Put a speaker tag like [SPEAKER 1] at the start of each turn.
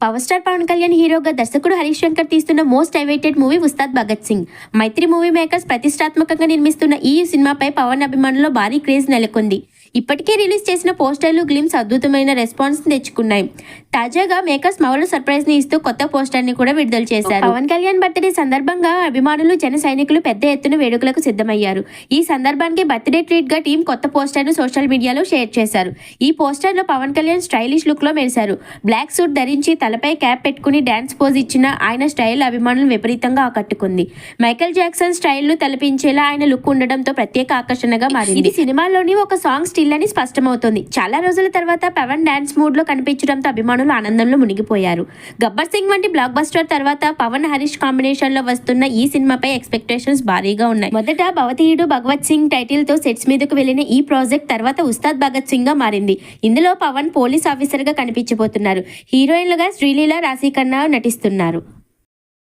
[SPEAKER 1] Power star Pawan Kalyan హీరోగా దర్శకుడు హరీష్ శంకర్ తీస్తున్న most awaited movie Ustaad Bhagat Singh Mythri movie makers ప్రతిష్టాత్మకంగా నిర్మిస్తున్న ఈ సినిమాపై పవన్ అభిమానుల్లో భారీ క్రేజ్ నెలకొంది. ఇప్పటికే రిలీజ్ చేసిన పోస్టర్లు గ్లిమ్స్ అద్భుతమైన రెస్పాన్స్ తెచ్చుకున్నాయి. తాజాగా మేకర్స్ మౌలు సర్ప్రైజ్ని ఇస్తూ కొత్త పోస్టర్ని కూడా విడుదల చేశారు. పవన్ కళ్యాణ్ బర్త్డే సందర్భంగా అభిమానులు జన సైనికులు పెద్ద ఎత్తున వేడుకలకు సిద్ధమయ్యారు. ఈ సందర్భానికి బర్త్డే ట్రీట్గా టీం కొత్త పోస్టర్ను సోషల్ మీడియాలో షేర్ చేశారు. ఈ పోస్టర్లో పవన్ కళ్యాణ్ స్టైలిష్ లుక్లో మెరిశారు. బ్లాక్ సూట్ ధరించి తలపై క్యాప్ పెట్టుకుని డాన్స్ పోజ్ ఇచ్చిన ఆయన స్టైల్ అభిమానులు విపరీతంగా ఆకట్టుకుంది. మైకేల్ జాక్సన్ స్టైల్ను తలపించేలా ఆయన లుక్ ఉండడంతో ప్రత్యేక ఆకర్షణగా మారింది. ఇది సినిమాలోని ఒక సాంగ్ స్టిల్ అని స్పష్టమవుతోంది. చాలా రోజుల తర్వాత పవన్ డాన్స్ మూడ్లో కనిపించడంతో అభిమానులు ఆనందంలో మునిగిపోయారు. గబ్బర్ సింగ్ వంటి బ్లాక్ బస్టర్ తర్వాత పవన్ హరీష్ కాంబినేషన్లో వస్తున్న ఈ సినిమాపై ఎక్స్పెక్టేషన్స్ భారీగా ఉన్నాయి. మొదట భవతీయుడు భగవత్ సింగ్ టైటిల్తో సెట్స్ మీదకు వెళ్ళిన ఈ ప్రాజెక్ట్ తర్వాత ఉస్తాద్ భగత్ సింగ్గా మారింది. ఇందులో పవన్ పోలీస్ ఆఫీసర్గా కనిపించబోతున్నారు. హీరోయిన్లుగా శ్రీలీల రాశి ఖన్నా నటిస్తున్నారు.